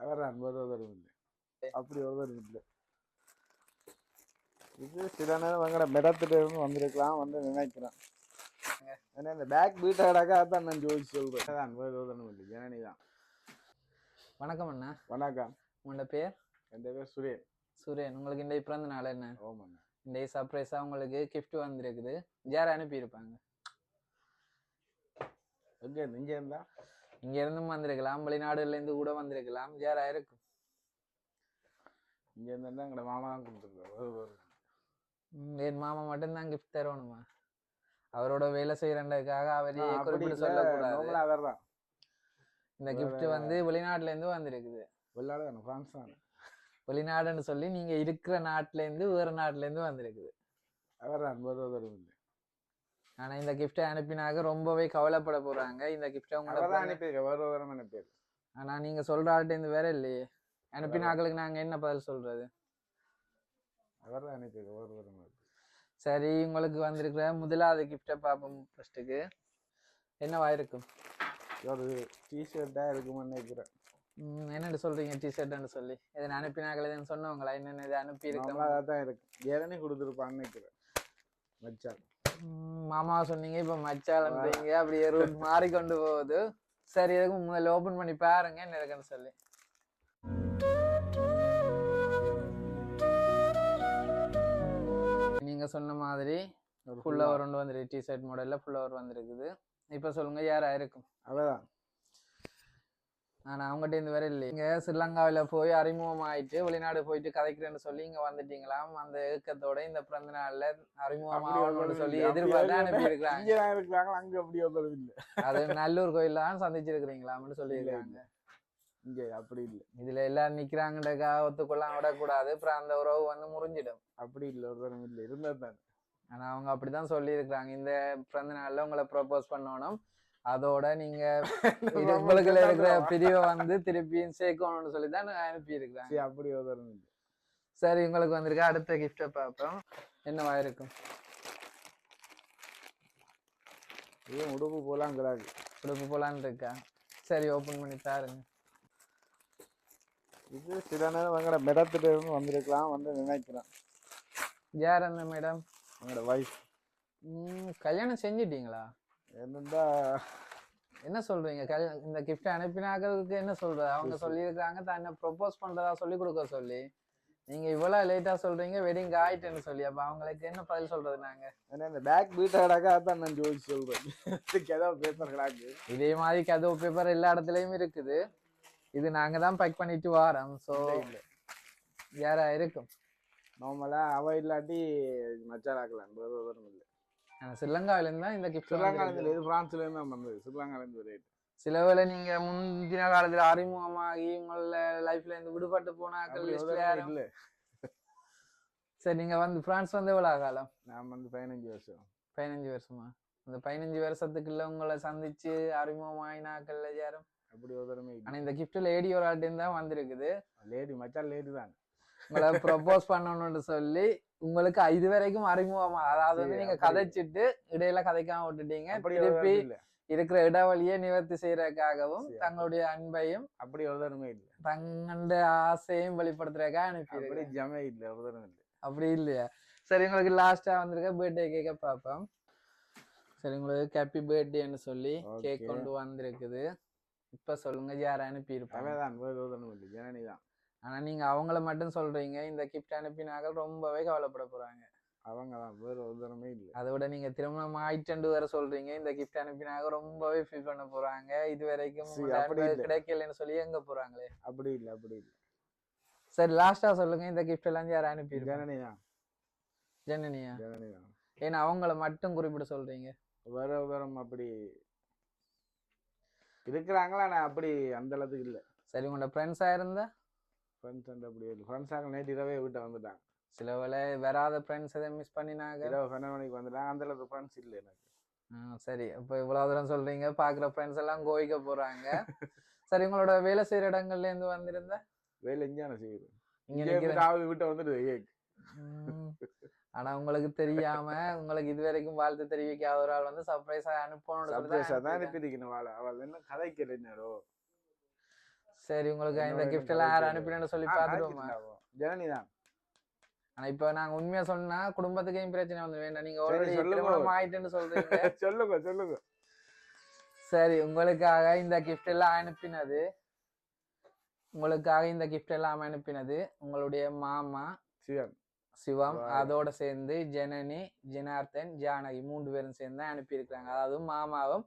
அன்பது ஒருத்தரும் இல்லை. அப்படி ஒருத்தரும் இல்லை. இது சில நேரம் எங்கட மெடத்துல இருந்து வந்திருக்கலாம் வந்து நினைக்கிறேன் ஏன்னா இந்த பேக் பீட் ஆடாக்கா அதான் நான் ஜோதிச்சு சொல்றேன். அன்பது ஒருத்தரும் இல்லை. ஜனனி தான். வணக்கம் அண்ணா. வணக்கம். உங்களோட பேர்? என் பேர் சுரேன். சுரேன். உங்களுக்கு இந்த பிறந்த நாள் என்ன? ஓமண்ணா இந்த சர்ப்ரைஸா உங்களுக்கு gift வந்திருக்குது. யார் அனுப்பியிருப்பாங்க? எங்க? இங்க இருந்தா? இங்க இருந்தும் வந்திருக்கலாம் வெளிநாடுல இருந்து கூட வந்திருக்கலாம். யாரா இருக்கும் இங்க இருந்தா எங்கட மாமா தான் கொடுத்துருக்காரு என் மாமா மட்டும்தான் gift தரணுமா? அவரோட வேலை செய்யறதுக்காக அவரே குறிப்பிட்டு சொல்லக்கூடாது. அவர் தான் இந்த gift வந்து வெளிநாட்டுல இருந்து வந்திருக்குது. வெள்ளாடு தானே பிரான்ஸ் தான்? வெளிநாடுன்னு சொல்லி நீங்க இருக்கிற நாட்டுல இருந்து வேற நாட்டுல இருந்து வந்திருக்குது. அவர் அன்பது ஒருத்தரும் இல்லை. ஆனா இந்த கிஃப்டை அனுப்பினாக்க ரொம்பவே கவலைப்பட போறாங்க. இந்த கிஃப்டை அவர் தான் உங்களோட அனுப்பியிருக்க வேற ஒருத்தரும் அனுப்பியிருக்கு ஆனா நீங்க சொல்ற ஆள்கிட்ட இருந்து வேற இல்லையே. அனுப்பினாக்களுக்கு நாங்க என்ன பதில் சொல்றது? அவர் தான் அனுப்பியிருக்க வேற ஒருத்தரும் சரி உங்களுக்கு வந்திருக்கிற முதலாவது கிஃப்டை பார்ப்போம் ஃபர்ஸ்ட்டுக்கு என்னவா இருக்கும் ஒரு டிஷர்ட்டா இருக்கும்னு நினைக்கிறேன். என்னன்னு சொல்றீங்க டிஷர்ட்னு சொல்லி? இதை அனுப்பினாக்கள் எதுன்னு சொன்னவங்களா? என்னென்ன இதை அனுப்பி இருக்கோம் தான் இருக்கு. ஜெரணி கொடுத்துருப்பான்னு நினைக்கிறேன். மச்சான் மாமா சொன்னீங்க இப்ப மச்சாலன்றீங்க அப்படியே ரூட் மாறிக்கொண்டு போகுது. சரி எதுக்கு முதல்ல ஓபன் பண்ணி பாருங்க என்ன இருக்குன்னு சொல்லி. நீங்க சொன்ன மாதிரி ஒரு ஃபுல்லா ஒரு ரெண்டு வந்துருக்கு டிஷர்ட் மாடல்ல ஃபுல்லா ஒரு வந்திருக்குது. இப்ப சொல்லுங்க யாரா இருக்கும்? அவதான் ஆனா அவங்ககிட்ட இருந்து வேற இல்லை. இங்க ஸ்ரீலங்காவில போய் அறிமுகம் ஆயிட்டு வெளிநாடு போயிட்டு கதைக்கிறேன்னு சொல்லி இங்க வந்துட்டீங்களாம். அந்த ஏக்கத்தோட இந்த பிறந்த நாள்ல அறிமுகம் ஆகணும்னு சொல்லி எதிர்பார்த்து ஒருத்தரும் அனுப்பி இருக்கிறாங்க அங்க அப்படி இல்ல. அது நல்லூர் கோயில்ல தான் சந்திச்சிருக்கிறீங்களாம்னு சொல்லியிருக்காங்க. இங்க அப்படி இல்ல. இதுல எல்லாரும் நிக்கிறாங்கன்றக்கா ஒத்துக்கொள்ளாம விடக்கூடாது. அப்புறம் அந்த உறவு வந்து முறிஞ்சிடும். அப்படி இல்ல ஒருத்தரும் இல்ல. இருந்தா தான் ஆனா அவங்க அப்படிதான் சொல்லியிருக்கிறாங்க. இந்த பிறந்த நாள்ல உங்களை ப்ரப்போஸ் பண்ணணும். அதோட நீங்க உங்களுக்கு இருக்கிற பிரிவை வந்து திருப்பியும் சேர்க்கணும்னு சொல்லி தான் அனுப்பி இருக்கிறாங்க சரி அப்படி சரி உங்களுக்கு வந்திருக்க அடுத்த கிஃப்டை பார்ப்போம். என்னவா இருக்கும்? இது உடுப்பு போலாம் கிடாது உடுப்பு போலான்னு இருக்கா? சரி ஓபன் பண்ணி பாருங்க. இது சில நேரம் எங்கட மெடத்துல இருந்து வந்திருக்கலாம் வந்து நினைக்கிறேன். யார் அந்த மேடம் எங்களோட வைஃப் கல்யாணம் செஞ்சிட்டீங்களா? என்னண்டா? என்ன சொல்றீங்க? இந்த கிஃப்ட் அனுப்பினாக்களுக்கு என்ன சொல்றது அவங்க சொல்லியிருக்காங்க தான் ப்ரொபோஸ் பண்றதா சொல்லி கொடுக்க சொல்லி. நீங்க இவ்வளவு லேட்டா சொல்றீங்க வெட்டிங் ஆயிட்டுன்னு சொல்லி. அப்ப அவங்களுக்கு என்ன பதில் சொல்றது நாங்க? இந்த பேக் பீட் ஆடாக்கா அதான் நான் ஜோதிச்சு சொல்றேன். ஏதோ பேப்பர் கிடாக்கு. இதே மாதிரி கதவு பேப்பர் எல்லா இடத்துலயும் இருக்குது. இது நாங்க தான் பேக் பண்ணிட்டு வாரோம். இல்ல யாரா இருக்கும்? நார்மலா அவ இல்லாட்டி மச்சாராக்கலாம் இல்ல. ஆனா ஸ்ரீலங்காவில இருந்து தான் இந்த கிஃப்ட் ஸ்ரீலங்கால இருந்து இது பிரான்ஸ்ல இருந்து தான் வந்தது. ஸ்ரீலங்கால இருந்து ரேட் சில வேளை நீங்க முந்தின காலத்துல அறிமுகமாகி உங்கள லைஃப்ல இருந்து விடுபட்டு போனாக்கள் சரி நீங்க வந்து பிரான்ஸ் வந்து எவ்வளவு காலம் நான் வந்து பதினஞ்சு வருஷம். பதினஞ்சு வருஷமா? அந்த பதினஞ்சு வருஷத்துக்குள்ள உங்களை சந்திச்சு அறிமுகமாயினாக்கள்ல யாரும்? அப்படி ஒருத்தருமே ஆனா இந்த கிஃப்ட் லேடி ஒரு ஆட்டின்னு தான் வந்திருக்குது. லேடி மச்சான் லேடி தான். உங்களை ப்ரொபோஸ் பண்ணணும்னு சொல்லி உங்களுக்கு இது வரைக்கும் அறிமுகமா அதாவது வந்து நீங்க. கதைச்சிட்டு இடையில கதைக்காம விட்டுட்டீங்க. திருப்பி இருக்கிற இடைவெளியை நிவர்த்தி செய்யறதுக்காகவும் தங்களுடைய அன்பையும் அப்படி ஒருத்தருமே இல்ல. தங்களுடைய ஆசையும் வெளிப்படுத்துறதுக்காக அனுப்பி அப்படி ஜமே இல்ல ஒருத்தரும் இல்ல. அப்படி இல்லையா? சரி உங்களுக்கு லாஸ்டா வந்திருக்க பர்த்டே கேக்க பார்ப்போம். சரி உங்களுக்கு ஹாப்பி பர்த்டேன்னு சொல்லி. கேக் கொண்டு வந்திருக்குது. இப்ப சொல்லுங்க யார் அனுப்பி இருப்பாங்க இல்ல. ஜனனி தான். ஆனா நீங்க அவங்கள மட்டும் சொல்றீங்க இந்த கிஃப்ட் அனுப்பினாக்கள் ரொம்பவே கவலைப்பட போறாங்க. அவங்க தான் வேற ஒருத்தருமே இல்ல. அதோட நீங்க திருமணம் ஆயிட்டு வேற சொல்றீங்க இந்த கிஃப்ட் அனுப்பினாக்க ரொம்பவே ஃபீல் பண்ண போறாங்க. இது வரைக்கும். கிடைக்கலன்னு சொல்லி எங்க போறாங்களே? அப்படி இல்ல அப்படி இல்ல. சரி லாஸ்டா சொல்லுங்க இந்த கிஃப்ட் எல்லாம் யார் அனுப்பி ஜனனியா. ஜனனி தான் ஏன்னா அவங்கள மட்டும் குறிப்பிட சொல்றீங்க. வேற ஒருத்தரும் அப்படி இருக்கிறாங்களா? நான் அப்படி அந்த அளவுக்கு இல்ல. சரி உங்களோட ஃப்ரெண்ட்ஸா இருந்தா? ஃப்ரெண்ட்ஸ் அந்த அப்படி இல்லை ஃப்ரெண்ட்ஸ் ஆக நேற்று இரவே வீட்டை வந்துட்டாங்க. சில வேளை வராத ஃப்ரெண்ட்ஸ் எதை மிஸ் பண்ணினாங்க? இரவு பன்னெண்டு மணிக்கு வந்துட்டாங்க. அந்த அளவுக்கு ஃப்ரெண்ட்ஸ் இல்லை எனக்கு. சரி. இப்போ இவ்வளவு தூரம் சொல்றீங்க. பாக்குற ஃப்ரெண்ட்ஸ் எல்லாம் கோவிக்க போறாங்க. சரி உங்களோட வேலை செய்யற இடங்கள்ல இருந்து வந்திருந்தா? வேலை எஞ்சான செய்யுது. இங்க வீட்டை வந்துடுது. ஆனா உங்களுக்கு தெரியாம உங்களுக்கு இது வரைக்கும் வாழ்த்து தெரிவிக்காத ஒரு ஆள் வந்து சர்ப்ரைஸா அனுப்பணும்னு சொல்லி தான். அனுப்பியிருக்கணும் அவளை என்ன கதைக்கல நேரோ சரி உங்களுக்கு இந்த கிஃப்ட் எல்லாம் யார் கிடைக்கல. அனுப்பினு சொல்லி காய்ச்சிட்டுண்டா. ஜனனி தான் ஆனா இப்ப நாங்க உண்மையா சொன்னா குடும்பத்துக்கும் பிரச்சனை வந்து வேண்டாம் நீங்க ஆல்ரெடி. திருமணம் ஆயிட்டுன்னு சொல்றீங்க சொல்லுங்க சொல்லுங்க சரி உங்களுக்காக இந்த கிஃப்ட் எல்லாம் அனுப்பினது உங்களுக்காக இந்த கிஃப்ட் எல்லாம் அனுப்பினது உங்களுடைய மாமா சிவம் Wow. அதோட சேர்ந்து ஜனனி ஜனார்த்தன் ஜானகி மூன்று பேரும் சேர்ந்து அனுப்பியிருக்கிறாங்க அதாவது மாமாவும்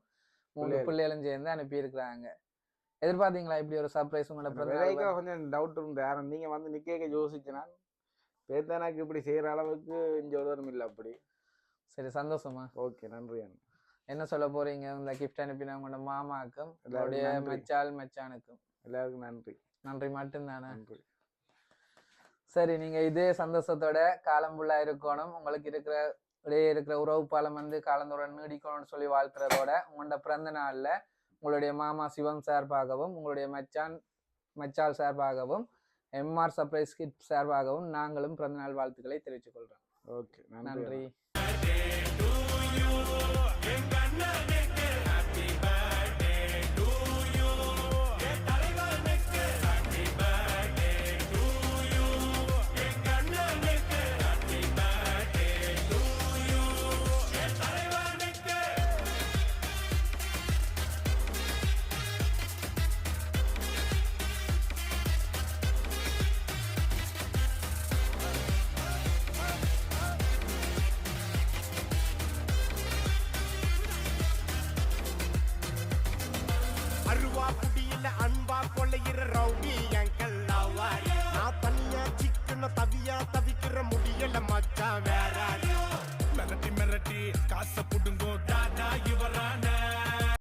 மூணு பிள்ளைகள். பிள்ளைகளும் சேர்ந்து அனுப்பியிருக்கிறாங்க எதிர்பார்த்தீங்களா இப்படி ஒரு சர்ப்ரைஸ் உங்களோட கொஞ்சம் டவுட் இருந்து யாரும் நீங்க வந்து நிக்க யோசிச்சுனா பேத்தனாக்கு இப்படி செய்யற அளவுக்கு இங்க ஒருவரும் இல்லை அப்படி. சரி சந்தோஷமா ஓகே நன்றி. என்ன சொல்ல போறீங்க? இந்த கிஃப்ட் அனுப்பின உங்களோட மாமாக்கும் உங்களுடைய. மச்சால் மச்சானுக்கும். எல்லாருக்கும் நன்றி. நன்றி மட்டும்தானே? நன்றி. சரி நீங்க இதே சந்தோஷத்தோட காலம் ஃபுல்லா இருக்கணும். உங்களுக்கு இருக்கிற இடையே இருக்கிற உறவு பாலம் வந்து காலந்தோட நீடிக்கணும்னு சொல்லி வாழ்த்துறதோட உங்களோட பிறந்த நாள்ல உங்களுடைய மாமா சிவம் சார்பாகவும் உங்களுடைய மச்சான் மச்சால் சார்பாகவும் எம்ஆர் சர்ப்ரைஸ் கிட் சார்பாகவும் நாங்களும் பிறந்தநாள் வாழ்த்துக்களை தெரிவித்துக் கொள்றோம். ஓகே நன்றி. சிக்கன தவியா தவிக்கிற முடியல மச்சான். வேற மிரட்டி மிரட்டி காசை புடுங்க